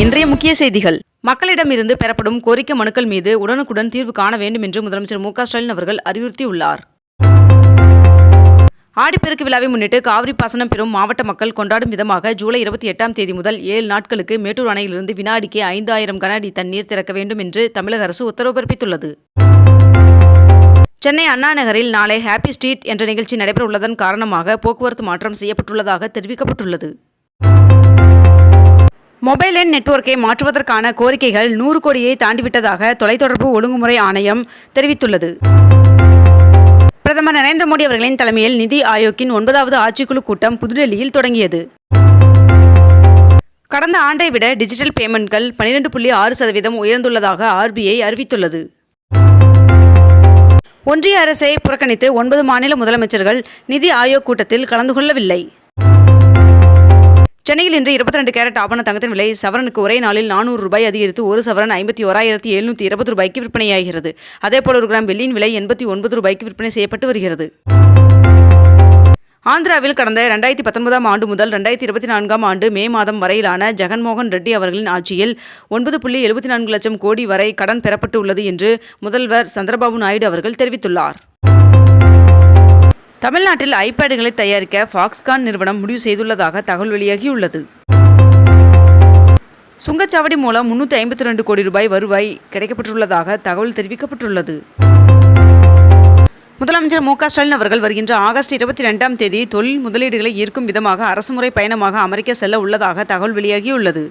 இன்றைய முக்கிய செய்திகள். மக்களிடமிருந்து பெறப்படும் கோரிக்கை மனுக்கள் மீது உடனுக்குடன் தீர்வு காண வேண்டும் என்று முதலமைச்சர் மு ஸ்டாலின் அவர்கள் அறிவுறுத்தியுள்ளார். ஆடிப்பெருக்கு விழாவை முன்னிட்டு காவிரி பாசனம் பெறும் மாவட்ட மக்கள் கொண்டாடும் விதமாக ஜூலை இருபத்தி எட்டாம் தேதி முதல் ஏழு நாட்களுக்கு மேட்டூர் அணையிலிருந்து வினாடிக்கு ஐந்தாயிரம் கன அடி தண்ணீர் திறக்க வேண்டும் என்று தமிழக அரசு உத்தரவு பிறப்பித்துள்ளது. சென்னை அண்ணா நகரில் நாளை ஹாப்பி ஸ்ட்ரீட் என்ற நிகழ்ச்சி நடைபெறவுள்ளதன் காரணமாக போக்குவரத்து மாற்றம் செய்யப்பட்டுள்ளதாக தெரிவிக்கப்பட்டுள்ளது. மொபைல் எண் நெட்வொர்க்கை மாற்றுவதற்கான கோரிக்கைகள் நூறு கோடியை தாண்டிவிட்டதாக தொலைத்தொடர்பு ஒழுங்குமுறை ஆணையம் தெரிவித்துள்ளது. பிரதமர் நரேந்திர மோடி அவர்களின் தலைமையில் நிதி ஆயோக்கின் ஒன்பதாவது ஆட்சிக்குழு கூட்டம் புதுடெல்லியில் தொடங்கியது. கடந்த ஆண்டை விட டிஜிட்டல் பேமெண்ட்கள் பனிரெண்டு புள்ளி ஆறு சதவீதம் உயர்ந்துள்ளதாக ஆர்பிஐ அறிவித்துள்ளது. ஒன்றிய அரசை புறக்கணித்து ஒன்பது மாநில முதலமைச்சர்கள் நிதி ஆயோக் கூட்டத்தில் கலந்து கொள்ளவில்லை. சென்னையில் இன்று இருபத்தி ரெண்டு கேரட் ஆபண தங்கத்தின் விலை சவரனுக்கு ஒரே நாளில் நானூறு ரூபாய் அதிகரித்து ஒரு சவரன் ஐம்பத்தி ஓராயிரத்தி எழுநூற்றி இருபது ரூபாய்க்கு விற்பனையாகிறது. அதேபோல் ஒரு கிராம் வெள்ளியின் விலை எண்பத்தி ஒன்பது ரூபாய்க்கு விற்பனை செய்யப்பட்டு வருகிறது. ஆந்திராவில் கடந்த ரெண்டாயிரத்தி பத்தொன்பதாம் ஆண்டு முதல் ரெண்டாயிரத்தி இருபத்தி நான்காம் ஆண்டு மே மாதம் வரையிலான ஜெகன்மோகன் ரெட்டி அவர்களின் ஆட்சியில் ஒன்பது புள்ளி எழுபத்தி நான்கு லட்சம் கோடி வரை கடன் பெறப்பட்டு உள்ளது என்று முதல்வர் சந்திரபாபு நாயுடு அவர்கள் தெரிவித்துள்ளார். தமிழ்நாட்டில் ஐபேடுகளை தயாரிக்க ஃபாக்ஸ்கான் நிறுவனம் முடிவு செய்துள்ளதாக தகவல் வெளியாகியுள்ளது. சுங்கச்சாவடி மூலம் முன்னூற்றி ஐம்பத்தி ரெண்டு கோடி ரூபாய் வருவாய் கிடைக்கப்பட்டுள்ளதாக தகவல் தெரிவிக்கப்பட்டுள்ளது. முதலமைச்சர் மு ஸ்டாலின் அவர்கள் வருகின்ற ஆகஸ்ட் இருபத்தி ரெண்டாம் தேதி தொழில் முதலீடுகளை ஈர்க்கும் விதமாக அரசுமுறை பயணமாக அமெரிக்க செல்ல உள்ளதாக தகவல் வெளியாகியுள்ளது.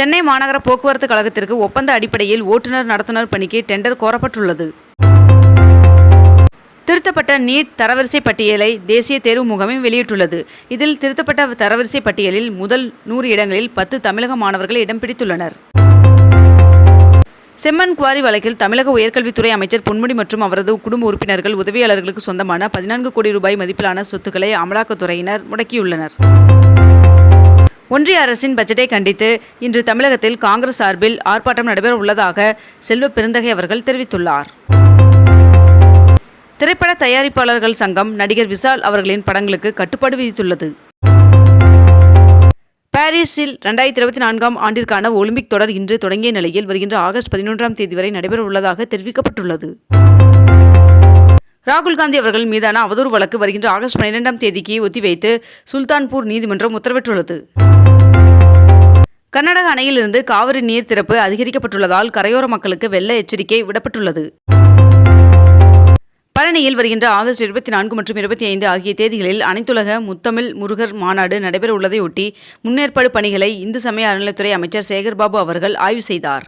சென்னை மாநகர போக்குவரத்து கழகத்திற்கு ஒப்பந்த அடிப்படையில் ஓட்டுநர் நடத்துனர் பணிக்கு டெண்டர் கோரப்பட்டுள்ளது. திருத்தப்பட்ட நீட் தரவரிசை பட்டியலை தேசிய தேர்வு முகமை வெளியிட்டுள்ளது. இதில் திருத்தப்பட்ட தரவரிசை பட்டியலில் முதல் நூறு இடங்களில் பத்து தமிழக மாணவர்கள் இடம் பிடித்துள்ளனர். செம்மன் குவாரி வழக்கில் தமிழக உயர்கல்வித்துறை அமைச்சர் பொன்முடி மற்றும் அவரது குடும்ப உறுப்பினர்கள் உதவியாளர்களுக்கு சொந்தமான பதினான்கு கோடி ரூபாய் மதிப்பிலான சொத்துக்களை அமலாக்கத்துறையினர் முடக்கியுள்ளனர். ஒன்றிய அரசின் பட்ஜெட்டை கண்டித்து இன்று தமிழகத்தில் காங்கிரஸ் சார்பில் ஆர்ப்பாட்டம் நடைபெற உள்ளதாக செல்வ பெருந்தகை அவர்கள் தெரிவித்துள்ளார். திரைப்பட தயாரிப்பாளர்கள் சங்கம் நடிகர் விசால் அவர்களின் படங்களுக்கு கட்டுப்பாடு விதித்துள்ளது. பாரிஸில் ரெண்டாயிரத்தி இருபத்தி நான்காம் ஆண்டிற்கான ஒலிம்பிக் தொடர் இன்று தொடங்கிய நிலையில் வருகின்ற ஆகஸ்ட் பதினொன்றாம் தேதி வரை நடைபெற உள்ளதாக தெரிவிக்கப்பட்டுள்ளது. ராகுல் காந்தி அவர்கள் மீதான அவதூறு வழக்கு வருகின்ற ஆகஸ்ட் பன்னிரெண்டாம் தேதிக்கு ஒத்திவைத்து சுல்தான்பூர் நீதிமன்றம் உத்தரவிட்டுள்ளது. கர்நாடக அணையிலிருந்து காவிரி நீர் திறப்பு அதிகரிக்கப்பட்டுள்ளதால் கரையோர மக்களுக்கு வெள்ள எச்சரிக்கை விடப்பட்டுள்ளது. பழனியில் வருகின்ற ஆகஸ்ட் இருபத்தி நான்கு மற்றும் இருபத்தி ஐந்து ஆகிய தேதிகளில் அனைத்துலக முத்தமிழ் முருகர் மாநாடு நடைபெற உள்ளதையொட்டி முன்னேற்பாடு பணிகளை இந்து சமய அறநிலைத்துறை அமைச்சர் சேகர்பாபு அவர்கள் ஆய்வு செய்தார்.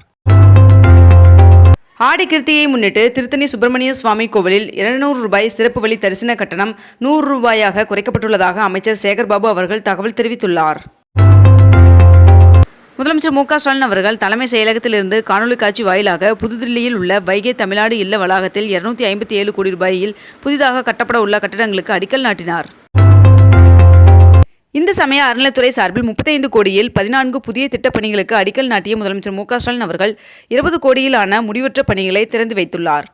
ஆடி கிருத்தியை முன்னிட்டு திருத்தணி சுப்பிரமணிய சுவாமி கோவிலில் இருநூறு ரூபாய் சிறப்பு வழி தரிசன கட்டணம் நூறு ரூபாயாக குறைக்கப்பட்டுள்ளதாக அமைச்சர் சேகர்பாபு அவர்கள் தகவல் தெரிவித்துள்ளார். முதலமைச்சர் மு க ஸ்டாலின் அவர்கள் தலைமை செயலகத்திலிருந்து காணொலி காட்சி வாயிலாக புதுதில்லியில் உள்ள வைகை தமிழ்நாடு இல்ல வளாகத்தில் இருநூத்தி ஐம்பத்தி ஏழு கோடி ரூபாயில் புதிதாக கட்டப்பட உள்ள கட்டிடங்களுக்கு அடிக்கல் நாட்டினார். இந்து சமய அறநிலைத்துறை சார்பில் முப்பத்தைந்து கோடியில் பதினான்கு புதிய திட்டப் பணிகளுக்கு அடிக்கல் நாட்டிய முதலமைச்சர் மு க ஸ்டாலின் அவர்கள் இருபது கோடியிலான முடிவற்ற பணிகளை திறந்து வைத்துள்ளார்.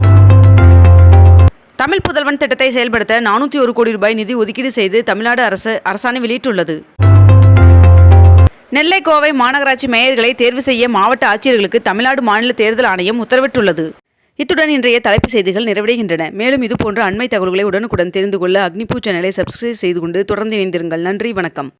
தமிழ் புதல்வன் திட்டத்தை செயல்படுத்த நானூற்றி ஒரு கோடி ரூபாய் நிதி ஒதுக்கீடு செய்து தமிழ்நாடு அரசு அரசாணை வெளியிட்டுள்ளது. நெல்லை கோவை மாநகராட்சி மேயர்களை தேர்வு செய்ய மாவட்ட ஆட்சியர்களுக்கு தமிழ்நாடு மாநில தேர்தல் ஆணையம் உத்தரவிட்டுள்ளது. இத்துடன் இன்றைய தலைப்பு செய்திகள் நிறைவடைகின்றன. மேலும் இதுபோன்ற அண்மை தகவல்களை உடனுக்குடன் தெரிந்து கொள்ள அக்னிபூ சேனலை சப்ஸ்கிரைப் செய்து கொண்டு தொடர்ந்து இணைந்திருங்கள். நன்றி வணக்கம்.